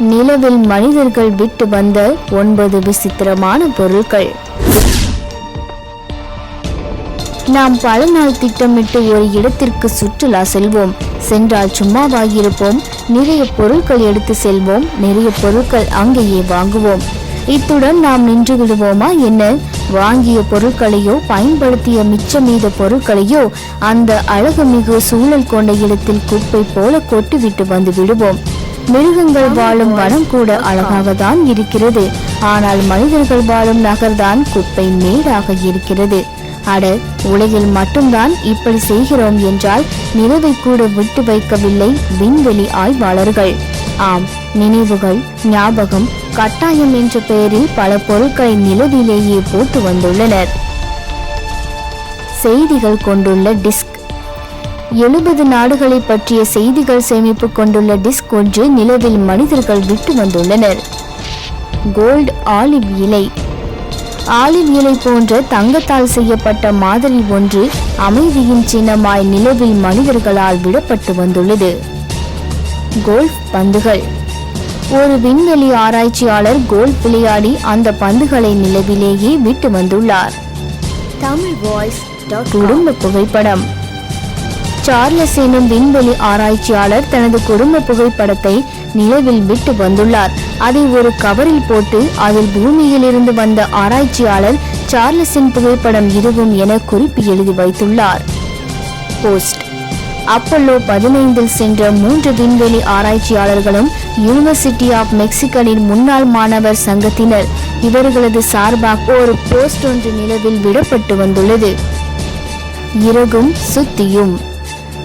நிலவில் மனிதர்கள் விட்டு வந்த ஒன்பது விசித்திரமான பொருட்கள் நாம் பல நாள் திட்டமிட்டு ஒரு இடத்திற்கு சுற்றுலா செல்வோம். சென்றால் சும்மாவாகியிருப்போம் நிறைய பொருட்கள் எடுத்து செல்வோம். நிறைய பொருட்கள் அங்கேயே வாங்குவோம். இத்துடன் நாம் நின்று விடுவோமா என்ன? வாங்கிய பொருட்களையோ பயன்படுத்திய மிச்ச மீத பொருட்களையோ அந்த அழகுமிகு சூழல் கொண்ட இடத்தில் குப்பை போல கொட்டிவிட்டு வந்து விடுவோம். மிருகங்கள் வாழும் வனம் கூட அழகாக தான் இருக்கிறது. ஆனால் மனிதர்கள் வாழும் நகர்தான் குப்பை மேடாக இருக்கிறது. அட உலகில் மட்டும்தான் இப்படி செய்கிறோம் என்றால் நிலவை கூட விட்டு வைக்கவில்லை விண்வெளி ஆய்வாளர்கள். ஆம் நினைவுகள் ஞாபகம் கட்டாயம் என்ற பெயரில் பல பொருட்களை நிலவிலேயே போட்டு வந்துள்ளனர். செய்திகள் கொண்டுள்ள டிஸ்க் எழுபது நாடுகளை பற்றிய செய்திகள் சேமிப்பு கொண்டுள்ள டிஸ்க் ஒன்று நிலவில் மனிதர்கள் விட்டு வந்துள்ளனர். கோல்ட் ஆலிவ் இலை. ஆலிவ் இலை போன்ற தங்கத்தால் செய்யப்பட்ட மாதிரி ஒன்று அமைதியின் சின்னமாய் நிலவில் மனிதர்களால் விடப்பட்டு வந்துள்ளது. கோல்ஃப் பந்துகள். ஒரு விண்வெளி ஆராய்ச்சியாளர் கோல்ஃப் விளையாடி அந்த பந்துகளை நிலவிலேயே விட்டு வந்துள்ளார். தமிழ் வாய்ஸ் குடும்ப புகைப்படம். சார்லஸ் எனும் விண்வெளி ஆராய்ச்சியாளர் தனது குடும்ப புகைப்படத்தை நிலவில் விட்டு வந்துள்ளார். அதை ஒரு கவரில் போட்டு அதில் பூமியில் இருந்து வந்த ஆராய்ச்சியாளர் சார்லஸின் புகைப்படம் இதுவும் என குறிப்பு எழுதி வைத்துள்ளார். போஸ்ட். அப்பல்லோ பதினைந்தில் சென்ற மூன்று விண்வெளி ஆராய்ச்சியாளர்களும் யூனிவர்சிட்டி ஆஃப் மெக்சிகனின் முன்னாள் மாணவர் சங்கத்தினர். இவர்களது சார்பாக ஒரு போஸ்ட் ஒன்று நிலவில் விடப்பட்டு வந்துள்ளது. இறகும் சுத்தியும்.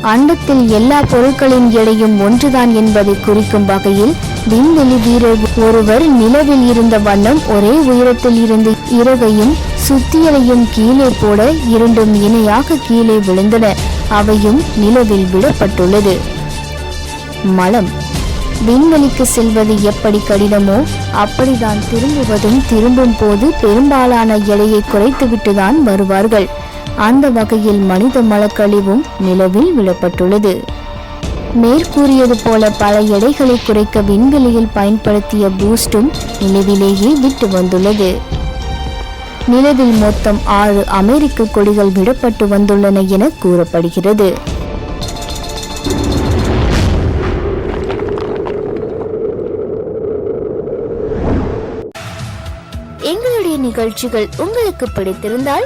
அண்டத்தில் எல்லா பொருட்களின் எடையும் ஒன்றுதான் என்பதை குறிக்கும் வகையில் விண்வெளி வீரர் ஒருவர் நிலவில் இருந்த வண்ணம் ஒரே உயரத்தில் இருந்து இறகையும் சுத்தியலையும் கீழே போட இரண்டும் இணையாக கீழே விழுந்தன. அவையும் நிலவில் விடப்பட்டுள்ளது. மலம். விண்வெளிக்கு செல்வது எப்படி கடினமோ அப்படிதான் திரும்புவதும் திரும்பும் போது பெரும்பாலான எடையை குறைத்துவிட்டுதான் வருவார்கள். அந்த வகையில் மனித மலக்கழிவும் நிலவில் விடப்பட்டுள்ளது மேற்கூறியது போல பல எடைகளை குறைக்க விண்வெளியில் பயன்படுத்திய பூஸ்டும் நிலவிலேயே விட்டு வந்துள்ளது. நிலவில் மொத்தம் ஆறு அமெரிக்க கொடிகள் விடப்பட்டு வந்துள்ளன என கூறப்படுகிறது. எங்களுடைய நிகழ்ச்சிகள் உங்களுக்கு பிடித்திருந்தால்